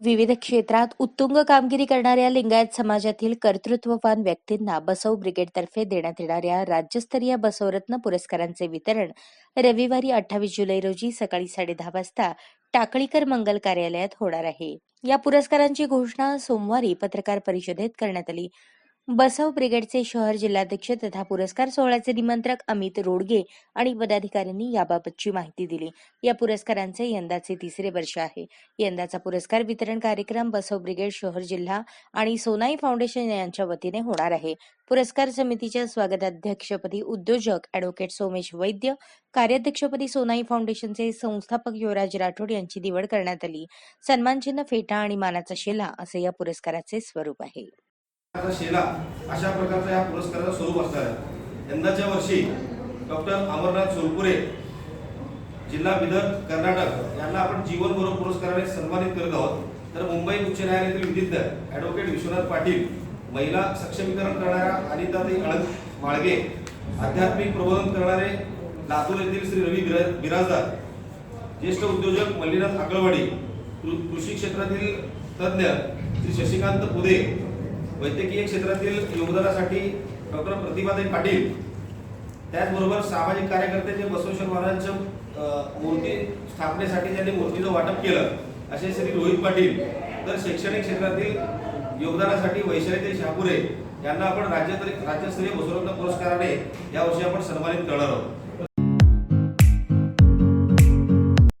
विविध क्षेत्रात उत्तुंग कामगिरी करणाऱ्या लिंगायत समाजातील कर्तृत्ववान व्यक्तींना बसव ब्रिगेडतर्फे देण्यात येणाऱ्या राज्यस्तरीय बसवरत्न पुरस्कारांचे वितरण रविवारी अठ्ठावीस जुलै रोजी सकाळी साडेदहा वाजता टाकळीकर मंगल कार्यालयात होणार आहे. या पुरस्कारांची घोषणा सोमवारी पत्रकार परिषदेत करण्यात आली. बसव ब्रिगेडचे शहर जिल्हाध्यक्ष तथा पुरस्कार सोहळ्याचे निमंत्रक अमित रोडगे आणि पदाधिकाऱ्यांनी याबाबतची माहिती दिली. या पुरस्कारांचे यंदाचे तिसरे वर्ष आहे. यंदाचा पुरस्कार वितरण कार्यक्रम बसव ब्रिगेड शहर जिल्हा आणि सोनाई फाउंडेशन यांच्या वतीने होणार आहे. पुरस्कार समितीच्या स्वागताध्यक्षपदी उद्योजक अॅडव्होकेट सोमेश वैद्य कार्याध्यक्षपदी सोनाई फाउंडेशनचे संस्थापक युवराज राठोड यांची निवड करण्यात आली. सन्मानचिन्ह फेटा आणि मानाचा शेला असे या पुरस्काराचे स्वरूप आहे. शेला अशा प्रकारचा या पुरस्काराचं स्वरूप असणार आहे. यंदाच्या वर्षी डॉक्टर अमरनाथ सोलपुरे जिल्हा विदर्भ कर्नाटक यांना आपण जीवन गौरव पुरस्काराने सन्मानित करत आहोत. तर मुंबई उच्च न्यायालयातील विधिज्ञ ॲडव्होकेट विश्वनाथ पाटील महिला सक्षमीकरण करणाऱ्या अनिताताई अळद माळगे आध्यात्मिक प्रबोधन करणारे लातूर येथील श्री रवी बिरा- बिराजदार ज्येष्ठ उद्योजक मल्लीनाथ आकळवाडी कृषी क्षेत्रातील तज्ज्ञ श्री शशिकांत पुदे वैद्यकीय क्षेत्रातील योगदानासाठी डॉक्टर प्रतिभाताई पाटील त्याचबरोबर सामाजिक कार्यकर्ते जे बसवेश्वर महाराजांच्या मूर्ती स्थापनेसाठी ज्यांनी मूर्तीचं वाटप केलं असे श्री रोहित पाटील. तर शैक्षणिक क्षेत्रातील योगदानासाठी वैशालीताई शहापुरे यांना आपण राज्य राज्यस्तरीय बसवरत्न पुरस्काराने यावर्षी आपण सन्मानित करणार आहोत.